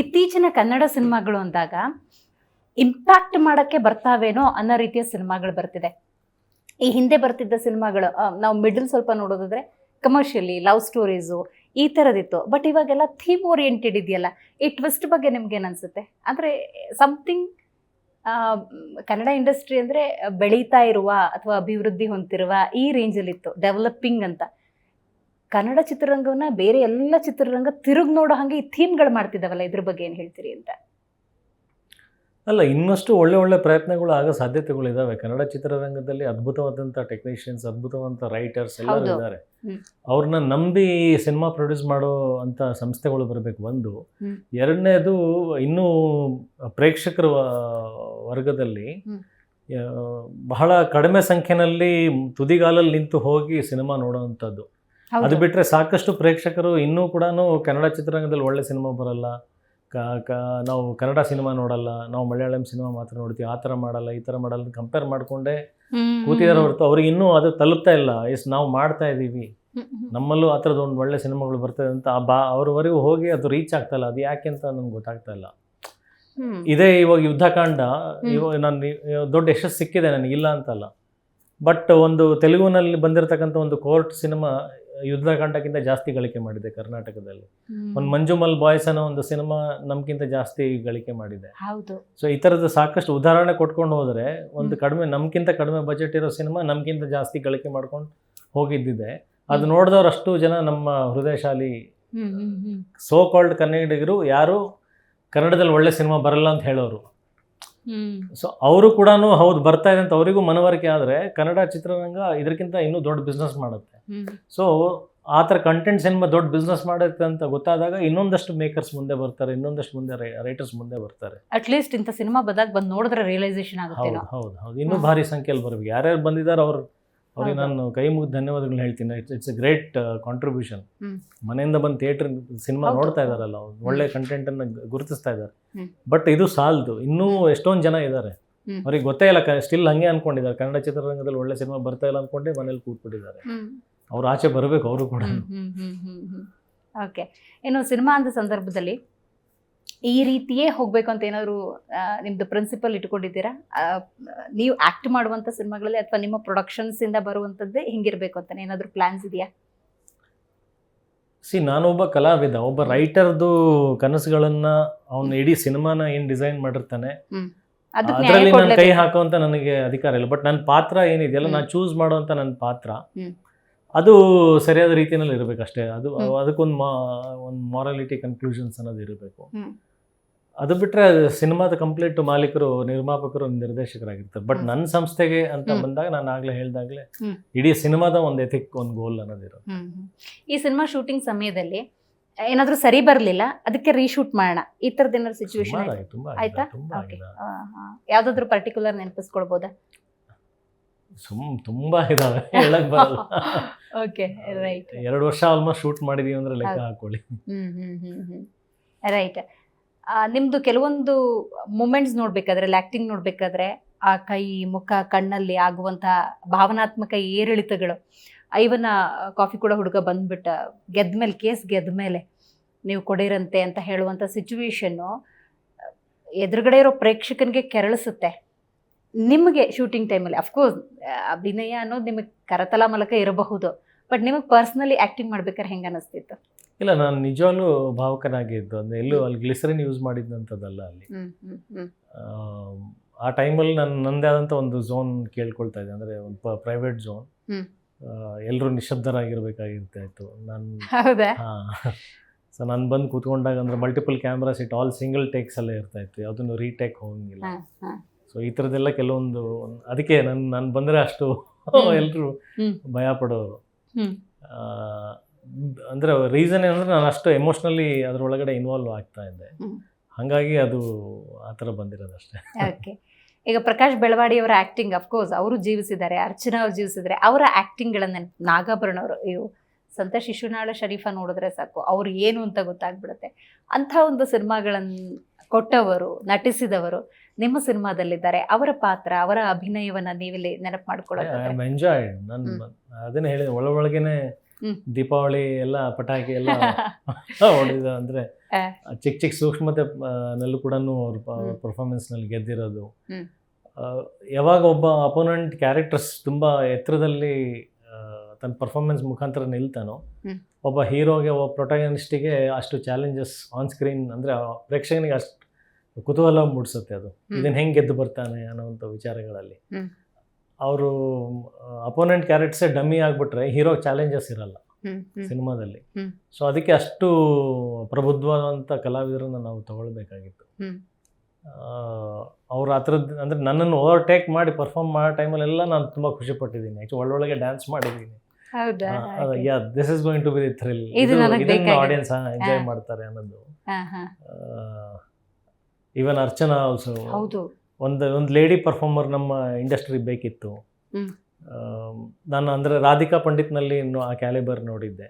ಇತ್ತೀಚಿನ ಕನ್ನಡ ಸಿನಿಮಾಗಳು ಅಂದಾಗ ಇಂಪ್ಯಾಕ್ಟ್ ಮಾಡೋಕ್ಕೆ ಬರ್ತಾವೇನೋ ಅನ್ನೋ ರೀತಿಯ ಸಿನಿಮಾಗಳು ಬರ್ತಿದೆ. ಈ ಹಿಂದೆ ಬರ್ತಿದ್ದ ಸಿನಿಮಾಗಳು ನಾವು ಮಿಡಲ್ ಸ್ವಲ್ಪ ನೋಡೋದಾದ್ರೆ ಕಮರ್ಷಿಯಲಿ ಲವ್ ಸ್ಟೋರೀಸು ಈ ಥರದಿತ್ತು ಬಟ್ ಇವಾಗೆಲ್ಲ ಥೀಮ್ ಓರಿಯೆಂಟೆಡ್ ಇದೆಯಲ್ಲ, ಈ ಟ್ವಿಸ್ಟ್ ಬಗ್ಗೆ ನಿಮ್ಗೆ ಏನು ಅನಿಸುತ್ತೆ? ಅಂದರೆ ಸಮಥಿಂಗ್ ಕನ್ನಡ ಇಂಡಸ್ಟ್ರಿ ಅಂದರೆ ಬೆಳೀತಾ ಇರುವ ಅಥವಾ ಅಭಿವೃದ್ಧಿ ಹೊಂದಿರುವ ಈ ರೇಂಜಲ್ಲಿತ್ತು ಡೆವಲಪಿಂಗ್ ಅಂತ. ಕನ್ನಡ ಚಿತ್ರರಂಗವನ್ನ ಬೇರೆ ಎಲ್ಲ ಚಿತ್ರರಂಗ ತಿರುಗಿ ನೋಡೋ ಹಾಗೆ ಈ ಥೀಮ್ಗಳು ಮಾಡ್ತಿದ್ದಾವಲ್ಲ ಇದ್ರ ಬಗ್ಗೆ ಏನು ಹೇಳ್ತೀರಿ ಅಂತ? ಅಲ್ಲ ಇನ್ನಷ್ಟು ಒಳ್ಳೆ ಒಳ್ಳೆ ಪ್ರಯತ್ನಗಳು ಆಗೋ ಸಾಧ್ಯತೆಗಳು ಇದಾವೆ. ಕನ್ನಡ ಚಿತ್ರರಂಗದಲ್ಲಿ ಅದ್ಭುತವಾದಂಥ ಟೆಕ್ನಿಷಿಯನ್ಸ್ ಅದ್ಭುತವಂತ ರೈಟರ್ಸ್ ಎಲ್ಲರೂ. ಇದ್ದಾರೆ. ಅವ್ರನ್ನ ನಂಬಿ ಸಿನಿಮಾ ಪ್ರೊಡ್ಯೂಸ್ ಮಾಡೋ ಅಂತ ಸಂಸ್ಥೆಗಳು ಬರಬೇಕು ಒಂದು. ಎರಡನೇದು ಇನ್ನೂ ಪ್ರೇಕ್ಷಕರ ವರ್ಗದಲ್ಲಿ ಬಹಳ ಕಡಿಮೆ ಸಂಖ್ಯೆನಲ್ಲಿ ತುದಿಗಾಲಲ್ಲಿ ನಿಂತು ಹೋಗಿ ಸಿನಿಮಾ ನೋಡೋವಂಥದ್ದು ಅದು ಬಿಟ್ರೆ ಬಿಟ್ಟರೆ ಸಾಕಷ್ಟು ಪ್ರೇಕ್ಷಕರು ಇನ್ನೂ ಕೂಡ ಕನ್ನಡ ಚಿತ್ರರಂಗದಲ್ಲಿ ಒಳ್ಳೆ ಸಿನಿಮಾ ಬರಲ್ಲ. ಕ ಕ ನಾವು ಕನ್ನಡ ಸಿನಿಮಾ ನೋಡಲ್ಲ ನಾವು ಮಲಯಾಳಂ ಸಿನಿಮಾ ಮಾತ್ರ ನೋಡ್ತೀವಿ ಆ ಥರ ಮಾಡಲ್ಲ ಈ ಥರ ಮಾಡಲ್ಲ ಕಂಪೇರ್ ಮಾಡ್ಕೊಂಡೆ ಕೂತಿದಾರ ಹೊರತು ಅವ್ರಿಗೆ ಇನ್ನೂ ಅದು ತಲುಪ್ತಾ ಇಲ್ಲ. ಎಸ್ ನಾವು ಮಾಡ್ತಾ ಇದ್ದೀವಿ. ಹ್ಮ್. ನಮ್ಮಲ್ಲೂ ಆ ಥರದ ಒಂದು ಒಳ್ಳೆ ಸಿನಿಮಾಗಳು ಬರ್ತದೆ ಅಂತ ಆ ಬಾ ಅವ್ರವರೆಗೂ ಹೋಗಿ ಅದು ರೀಚ್ ಆಗ್ತಾ ಇಲ್ಲ. ಅದು ಯಾಕೆ ಅಂತ ನನ್ಗೆ ಗೊತ್ತಾಗ್ತಾ ಇಲ್ಲ. ಇದೇ ಇವಾಗ ಯುದ್ಧಕಾಂಡ ಇವಾಗ ನಾನು ದೊಡ್ಡ ಯಶಸ್ಸು ಸಿಕ್ಕಿದೆ ನನಗೆ ಇಲ್ಲ ಅಂತಲ್ಲ. ಬಟ್ ಒಂದು ತೆಲುಗುನಲ್ಲಿ ಬಂದಿರತಕ್ಕಂಥ ಒಂದು ಕೋರ್ಟ್ ಸಿನಿಮಾ ಯುದ್ಧಕಾಂಡಕ್ಕಿಂತ ಜಾಸ್ತಿ ಗಳಿಕೆ ಮಾಡಿದೆ ಕರ್ನಾಟಕದಲ್ಲಿ. ಒಂದು ಮಂಜುಮಲ್ ಬಾಯ್ಸ್ ಅನ್ನೋ ಒಂದು ಸಿನಿಮಾ ನಮ್ಗಿಂತ ಜಾಸ್ತಿ ಗಳಿಕೆ ಮಾಡಿದೆ ಹೌದು ಸೊ ಈ ಥರದ ಸಾಕಷ್ಟು ಉದಾಹರಣೆ ಕೊಟ್ಕೊಂಡು ಹೋದರೆ ಒಂದು. ಕಡಿಮೆ ನಮ್ಗಿಂತ ಕಡಿಮೆ ಬಜೆಟ್ ಇರೋ ಸಿನಿಮಾ ನಮ್ಗಿಂತ ಜಾಸ್ತಿ ಗಳಿಕೆ ಮಾಡ್ಕೊಂಡು ಹೋಗಿದ್ದಿದೆ ಅದು ನೋಡಿದವರಷ್ಟು ನೋಡಿದವ್ರು ಅಷ್ಟು ಜನ ನಮ್ಮ ಹೃದಯಶಾಲಿ. ಸೋ ಕಾಲ್ಡ್ ಕನ್ನಡಿಗರು ಯಾರು ಕನ್ನಡದಲ್ಲಿ ಒಳ್ಳೆ ಸಿನಿಮಾ ಬರಲ್ಲ ಅಂತ ಹೇಳೋರು. ಸೊ ಅವರು ಕೂಡ ಹೌದು ಬರ್ತಾ ಇದೆ ಅಂತ ಅವರಿಗೂ ಮನವರಿಕೆ ಆದರೆ ಕನ್ನಡ ಚಿತ್ರರಂಗ ಇದಕ್ಕಿಂತ ಇನ್ನೂ ದೊಡ್ಡ ಬಿಸ್ನೆಸ್ ಮಾಡುತ್ತೆ. ಸೊ ಆ ಥರ ಕಂಟೆಂಟ್ ಸಿನಿಮಾ ದೊಡ್ಡ ಬಿಸ್ನೆಸ್ ಮಾಡುತ್ತೆ ಅಂತ ಗೊತ್ತಾದಾಗ ಇನ್ನೊಂದಷ್ಟು ಮೇಕರ್ಸ್ ಮುಂದೆ ಬರ್ತಾರೆ ಇನ್ನೊಂದಷ್ಟು ಮುಂದೆ ರೈಟರ್ಸ್ ಮುಂದೆ ಬರ್ತಾರೆ. ಅಟ್ ಲೀಸ್ಟ್ ಇಂಥ ಸಿನಿಮಾ ಬಂದಾಗ ಬಂದು ನೋಡಿದ್ರೆ ರಿಯಲೈಸೇಷನ್ ಆಗುತ್ತೆ ಹೌದು ಹೌದು ಹೌದು. ಇನ್ನೂ. ಭಾರಿ ಸಂಖ್ಯೆಯಲ್ಲಿ ಬರ್ಬೇಕು. ಯಾರ್ಯಾರು ಬಂದಿದ್ದಾರೆ ಅವ್ರು ಅವ್ರಿಗೆ ನಾನು ಕೈ ಮುಗಿದು ಧನ್ಯವಾದಗಳು ಹೇಳ್ತೀನಿ. It's it's a great contribution. ಮನೆಯಿಂದ ಬಂದು ಥಿಯೇಟರ್ ಸಿನಿಮಾ. ನೋಡ್ತಾ ಇದಾರಲ್ಲ ಅವ್ರು. ಒಳ್ಳೆ ಕಂಟೆಂಟನ್ನು ಗುರುತಿಸ್ತಾ ಇದ್ದಾರೆ. ಬಟ್ ಇದು ಸಾಲದು. ಇನ್ನೂ ಎಷ್ಟೊಂದು ಜನ ಇದ್ದಾರೆ. ಅವ್ರಿಗೆ ಗೊತ್ತೇ ಇಲ್ಲ ಸ್ಟಿಲ್ ಹಂಗೆ ಅನ್ಕೊಂಡಿದ್ದಾರೆ. ಕನ್ನಡ ಚಿತ್ರರಂಗದಲ್ಲಿ ಒಳ್ಳೆ ಸಿನಿಮಾ ಬರ್ತಾ ಇಲ್ಲ ಅನ್ಕೊಂಡೆ ಮನೇಲಿ ಕೂತ್ಬಿಟ್ಟಿದ್ದಾರೆ. ಅವ್ರು ಆಚೆ ಬರಬೇಕು ಅವರು ಕೂಡ. ಓಕೆ ಇನ್ನು ಸಿನಿಮಾ ಅಂದ ಸಂದರ್ಭದಲ್ಲಿ ಈ ರೀತಿಯೇ ಹೋಗ್ಬೇಕು ಅಂತ ಏನಾದ್ರು ನಿಮ್ದು ಪ್ರಿನ್ಸಿಪಲ್ ಇಟ್ಕೊಂಡಿದ್ದೀರಾ? ನೀವು ಆಕ್ಟ್ ಮಾಡುವಂತ ಸಿನಿಮಾಗಳಲ್ಲಿ ಅಥವಾ ನಿಮ್ಮ ಪ್ರೊಡಕ್ಷನ್ಸ್ ಇಂದ ಬರುವಂತದ್ದೇ ಹಿಂಗಿರ್ಬೇಕು ಅಂತ ಏನಾದ್ರು ಪ್ಲಾನ್ಸ್ ಇದೆಯಾ? ಸಿ ನಾನೊಬ್ಬ ಕಲಾವಿದ ಒಬ್ಬ ರೈಟರ್ದು ಕನಸುಗಳನ್ನ ಅವನು ಇಡೀ ಸಿನಿಮಾನ ಏನ್ ಡಿಸೈನ್ ಮಾಡಿರ್ತಾನೆ ಅದರಲ್ಲಿ ನಾನು ಕೈ. ಹಾಕುವಂತ ನನಗೆ ಅಧಿಕಾರ ಇಲ್ಲ. ಬಟ್ ನನ್ನ ಪಾತ್ರ ಏನಿದೆಯಲ್ಲ. ನಾನು ಚೂಸ್ ಮಾಡುವಂತ ನನ್ನ ಪಾತ್ರ. ಅದು ಸರಿಯಾದ ರೀತಿಯಲ್ಲಿ ಇರಬೇಕಷ್ಟೇ. ಅದು. ಅದಕ್ಕೊಂದು ಮಾ ಒಂದು ಮಾರಾಲಿಟಿ ಕನ್ಕ್ಲೂಷನ್ಸ್ ಅನ್ನೋದು ಇರಬೇಕು. ಅದು ಬಿಟ್ಟರೆ ಸಿನಿಮಾದ ಕಂಪ್ಲೀಟ್ ಮಾಲೀಕರು ನಿರ್ಮಾಪಕರು ನಿರ್ದೇಶಕರಾಗಿರ್ತಾರೆ. ಬಟ್. ನನ್ನ ಸಂಸ್ಥೆಗೆ ಅಂತ ಬಂದಾಗ ನಾನು ಆಗ್ಲೇ ಹೇಳ್ದಾಗ್ಲೇ. ಇಡೀ ಸಿನಿಮಾದ ಒಂದು ಎಥಿಕ್ ಒಂದು ಗೋಲ್ ಅನ್ನೋದಿರೋ. ಈ ಸಿನಿಮಾ ಶೂಟಿಂಗ್ ಸಮಯದಲ್ಲಿ ಏನಾದ್ರೂ ಸರಿ ಬರಲಿಲ್ಲ ಅದಕ್ಕೆ ರೀಶೂಟ್ ಮಾಡೋಣ. ಈ ತರದ ಏನಾದ್ರು ಸಿಚುವೇಶನ್ ತುಂಬಾ ಆಯ್ತಾ? ಯಾವ್ದಾದ್ರು ಪರ್ಟಿಕ್ಯುಲರ್ ನೆನಪಿಸ್ಕೊಳ್ಬೋದಾ? ಸುಮ್ ತುಂಬಾ ಇದಾವೆ. ಹೇಳಕ್ ಬರಲ್ಲ. ಓಕೆ ರೈಟ್ ಎರಡು ವರ್ಷ ಆಲ್ಮೋಸ್ಟ್ ಶೂಟ್ ಮಾಡಿದೀವಿ ಅಂದ್ರೆ ಲೆಕ್ಕ. ಹಾಕೊಳ್ಳಿ. ರೈಟ್ ನಿಮ್ದು ಕೆಲವೊಂದು ಮೂಮೆಂಟ್ಸ್ ನೋಡ್ಬೇಕಾದ್ರೆ ಆಕ್ಟಿಂಗ್ ನೋಡ್ಬೇಕಾದ್ರೆ, ಆ ಕೈ, ಮುಖ, ಕಣ್ಣಲ್ಲಿ ಆಗುವಂತಹ ಭಾವನಾತ್ಮಕ ಏರಿಳಿತಗಳು. ಐವನ ಕಾಫಿ ಕೂಡ ಹುಡುಗ ಬಂದ್ಬಿಟ್ಟ, ಗೆದ್ದ ಮೇಲೆ ಕೇಸ್ ಗೆದ್ದ ಮೇಲೆ ನೀವು ಕೊಡಿರಂತೆ ಅಂತ ಹೇಳುವಂಥ ಸಿಚುವೇಶನ್ನು ಎದುರುಗಡೆ ಇರೋ ಪ್ರೇಕ್ಷಕನಿಗೆ ಕೆರಳಿಸುತ್ತೆ. ನಿಮಗೆ ಶೂಟಿಂಗ್ ಟೈಮಲ್ಲಿ ಅಫ್ಕೋರ್ಸ್ ಅಭಿನಯ ಅನ್ನೋದು ನಿಮಗೆ ಕರತಲ ಮೂಲಕ ಇರಬಹುದು ಬಟ್ ನಿಮಗೆ ಪರ್ಸ್ನಲಿ ಆ್ಯಕ್ಟಿಂಗ್ ಮಾಡ್ಬೇಕಾದ್ರೆ ಹೆಂಗೆ ಅನಿಸ್ತಿತ್ತು? ಇಲ್ಲ ನಾನು ನಿಜವಾಗ್ಲೂ ಭಾವುಕನಾಗಿದ್ದು ಅಂದ್ರೆ ಎಲ್ಲೂ ಅಲ್ಲಿ ಗ್ಲಿಸರಿನ್ ಯೂಸ್ ಮಾಡಿದ್ದಂಥದ್ದಲ್ಲ ಅಲ್ಲಿ. ಆ, ಟೈಮಲ್ಲಿ ನಾನು ನನ್ನದೇ ಆದಂಥ ಒಂದು ಝೋನ್ ಕೇಳ್ಕೊಳ್ತಾ ಇದ್ದೆ ಅಂದರೆ ಒಂದು ಪ್ರೈವೇಟ್ ಝೋನ್. ಎಲ್ಲರೂ ನಿಶಬ್ದರಾಗಿರ್ಬೇಕಾಗಿರ್ತಾ ಇತ್ತು ನಾನು ಹಾಂ. ಸೊ ನಾನು ಬಂದು ಕೂತ್ಕೊಂಡಾಗ ಅಂದರೆ multiple cameras it all single takes ಅಲ್ಲೇ ಇರ್ತಾ ಇತ್ತು. ಯಾವುದನ್ನು ರೀಟೇಕ್ ಹೋಗಂಗಿಲ್ಲ. ಸೊ ಈ ಥರದ್ದೆಲ್ಲ ಕೆಲವೊಂದು ಅದಕ್ಕೆ ನಾನು ನಾನು ಬಂದರೆ ಅಷ್ಟು ಎಲ್ಲರೂ. ಭಯ ಪಡೋರು. ಅಂದ್ರೆ ರೀಸನ್ ಏನಂದ್ರೆ ನಾನು ಅಷ್ಟು ಎಮೋಷ್ನಲಿ ಅದರೊಳಗಡೆ ಇನ್ವಾಲ್ವ್ ಆಗ್ತಾ ಇದ್ದೆ. ಹಾಗಾಗಿ ಅದು ಆ ಥರ ಬಂದಿರೋದಷ್ಟೇ ಓಕೆ ಈಗ ಪ್ರಕಾಶ್ ಬೆಳವಾಡಿ ಅವರ ಆಕ್ಟಿಂಗ್ ಅಫ್ಕೋರ್ಸ್ ಅವರು ಜೀವಿಸಿದ್ದಾರೆ ಅರ್ಚನಾ ಅವರು ಜೀವಿಸಿದ್ದಾರೆ. ಅವರ ಆ್ಯಕ್ಟಿಂಗ್ಗಳನ್ನು ನಾಗಾಭರಣ ಅವರು ಇವು ಸಂತ ಶಿಶುನಾಳ ಶರೀಫಾ ನೋಡಿದ್ರೆ ಸಾಕು ಅವ್ರು ಏನು ಅಂತ ಗೊತ್ತಾಗ್ಬಿಡುತ್ತೆ. ಅಂಥ ಒಂದು ಸಿನಿಮಾಗಳನ್ನ ಕೊಟ್ಟವರು ನಟಿಸಿದವರು ನಿಮ್ಮ ಸಿನಿಮಾದಲ್ಲಿದ್ದಾರೆ. ಅವರ ಪಾತ್ರ ಅವರ ಅಭಿನಯವನ್ನ ನೀವಿಲ್ಲಿ ನೆನಪು ಮಾಡ್ಕೊಳ್ಳೋದು. ಅದನ್ನೇ ಹೇಳಿದೆ ಒಳ ಒಳಗೇನೆ. ದೀಪಾವಳಿ ಎಲ್ಲ ಪಟಾಕಿ ಎಲ್ಲ ಹೊಡೆದ ಅಂದ್ರೆ ಚಿಕ್ಕ ಚಿಕ್ಕ ಸೂಕ್ಷ್ಮತೆ ನಲ್ಲೂ ಕೂಡ ಅವ್ರ. ಪರ್ಫಾರ್ಮೆನ್ಸ್ನಲ್ಲಿ ಗೆದ್ದಿರೋದು. ಯಾವಾಗ ಒಬ್ಬ ಅಪೋನೆಂಟ್ ಕ್ಯಾರೆಕ್ಟರ್ಸ್ ತುಂಬಾ ಎತ್ತರದಲ್ಲಿ ತನ್ನ ಪರ್ಫಾರ್ಮೆನ್ಸ್ ಮುಖಾಂತರ ನಿಲ್ತಾನೋ ಒಬ್ಬ ಹೀರೋಗೆ ಒಬ್ಬ ಪ್ರೊಟಾಗನಿಸ್ಟಿಗೆ ಅಷ್ಟು ಚಾಲೆಂಜಸ್ ಆನ್ ಸ್ಕ್ರೀನ್ ಅಂದ್ರೆ ಆ ಪ್ರೇಕ್ಷಕನಿಗೆ ಅಷ್ಟು ಕುತೂಹಲ ಮೂಡಿಸುತ್ತೆ ಅದು. ಇದನ್ನ ಹೆಂಗೆ ಗೆದ್ದು ಬರ್ತಾನೆ ಅನ್ನೋವಂಥ ವಿಚಾರಗಳಲ್ಲಿ. ಅವರು ಅಪೋನೆಂಟ್ ಕ್ಯಾರೆಕ್ಟರ್ಸೇ ಡಮ್ಮಿ ಆಗಿಬಿಟ್ರೆ ಹೀರೋ ಚಾಲೆಂಜಸ್ ಇರಲ್ಲ. ಸಿನಿಮಾದಲ್ಲಿ. ಸೊ ಅದಕ್ಕೆ ಅಷ್ಟು ಪ್ರಬುದ್ಧವಾದಂಥ ಕಲಾವಿದರನ್ನು ನಾವು ತಗೊಳ್ಬೇಕಾಗಿತ್ತು. ಅವ್ರ ಆ ಥರದ್ದು ಅಂದರೆ ನನ್ನನ್ನು ಓವರ್ಟೇಕ್ ಮಾಡಿ ಪರ್ಫಾರ್ಮ್ ಮಾಡೋ ಟೈಮಲ್ಲೆಲ್ಲ ನಾನು ತುಂಬ ಖುಷಿಪಟ್ಟಿದ್ದೀನಿ. ಆ್ಯಕ್ಚುಲಿ ಒಳ್ಳೊಳಗೆ ಡ್ಯಾನ್ಸ್ ಮಾಡಿದ್ದೀನಿ. Yeah this is going to be the thrill ಇದು ಇದನ್ನು ಆಡಿಯನ್ಸ್ ಎಂಜಾಯ್ ಮಾಡ್ತಾರೆ ಅನ್ನೋದು. ಈವನ್ ಅರ್ಚನಾ ಆಲ್ಸೋ ಒಂದು ಒಂದು ಲೇಡಿ ಪರ್ಫಾರ್ಮರ್ ನಮ್ಮ ಇಂಡಸ್ಟ್ರಿ ಬೇಕಿತ್ತು. ನಾನು ಅಂದರೆ ರಾಧಿಕಾ ಪಂಡಿತ್ನಲ್ಲಿ ಇನ್ನು ಆ ಕ್ಯಾಲಿಬರ್ ನೋಡಿದ್ದೆ.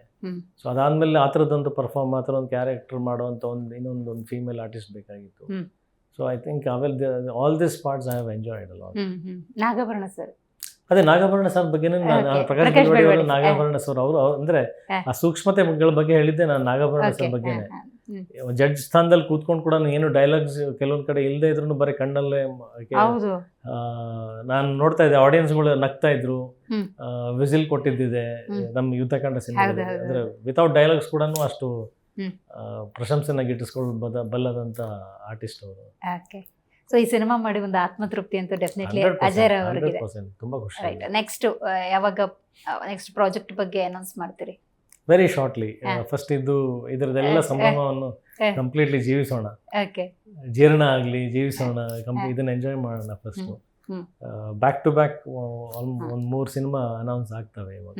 ಸೊ ಅದಾದಮೇಲೆ ಆ ಥರದ್ದೊಂದು ಪರ್ಫಾರ್ಮ್ ಆ ಥರ ಒಂದು ಕ್ಯಾರೆಕ್ಟರ್ ಮಾಡುವಂಥ ಒಂದು ಇನ್ನೊಂದು ಒಂದು ಫೀಮೇಲ್ ಆರ್ಟಿಸ್ಟ್ ಬೇಕಾಗಿತ್ತು. So I think overall this parts I have enjoyed ಅಲ್ಲ ನಾಗಾಭರಣ ಸರ್ ಅದೇ ನಾಗಾಭರಣ ಸರ್ ಬಗ್ಗೆನೇ ನಾನು. ಪ್ರಕಾಶ್ ಬೆಳವಡಿ ಅವರು. ನಾಗಾಭರಣ ಸರ್ ಅವರು ಅಂದ್ರೆ ಆ ಸೂಕ್ಷ್ಮತೆಗಳ ಬಗ್ಗೆ ಹೇಳಿದ್ದೆ ನಾನು ನಾಗಾಭರಣ ಸರ್ ಬಗ್ಗೆನೇ. ಜಡ್ಜ್ ಸ್ಥಾನದಲ್ಲಿ ಕೂತ್ಕೊಂಡು ಕೂಡ ಏನು ಡೈಲಾಗ್ಸ್ ಕೆಲವೊಂದ್ ಕಡೆ ಇಲ್ಲದೆ ಇದ್ರು ಬರೀ ಕಣ್ಣಲ್ಲೇ ನಾನು ನೋಡ್ತಾ ಇದ್ದೆ ಆಡಿಯನ್ಸ್ಗಳು ನಗ್ತಾ ಇದ್ರು. ವಿಸಿಲ್ ಕೊಟ್ಟಿದ್ದಿದೆ. ನಮ್ಮ ಯುದ್ಧಕಾಂಡ ಸಿನಿಮಾ ಅಂದ್ರೆ ವಿತೌಟ್ ಡೈಲಾಗ್ಸ್ ಕೂಡ ಅಷ್ಟು ಪ್ರಶಂಸೆನ ಗಿಟ್ಟಿಸ್ಕೊಳ್ಳ ಬಲ್ಲದಂತ ಆರ್ಟಿಸ್ಟ್ ಅವರು. ಸೊ ಈ ಸಿನಿಮಾ ಮಾಡಿ ಒಂದು ಆತ್ಮತೃಪ್ತಿ ಅಂತೂ ಡೆಫಿನೆಟ್ಲಿ ಅಜಯ್ ಅವರಿಗೆ ತುಂಬಾ ಖುಷಿ. ನೆಕ್ಸ್ಟ್ ಯಾವಾಗ ನೆಕ್ಸ್ಟ್ ಪ್ರಾಜೆಕ್ಟ್ ಬಗ್ಗೆ ಅನೌನ್ಸ್ ಮಾಡ್ತೀರಿ? Very shortly. ಫಸ್ಟ್ ಇದ್ದು ಇದರದೆಲ್ಲ. ಸಂಭ್ರಮವನ್ನು. ಕಂಪ್ಲೀಟ್ಲಿ ಜೀವಿಸೋಣ ಜೀರ್ಣ ಆಗಲಿ ಜೀವಿಸೋಣ. ಇದನ್ನ ಎಂಜಾಯ್ ಮಾಡೋಣ ಫಸ್ಟ್. Back to back. ಒಂದು ಮೂರು ಸಿನಿಮಾ ಅನೌನ್ಸ್ ಆಗ್ತವೆ ಇವಾಗ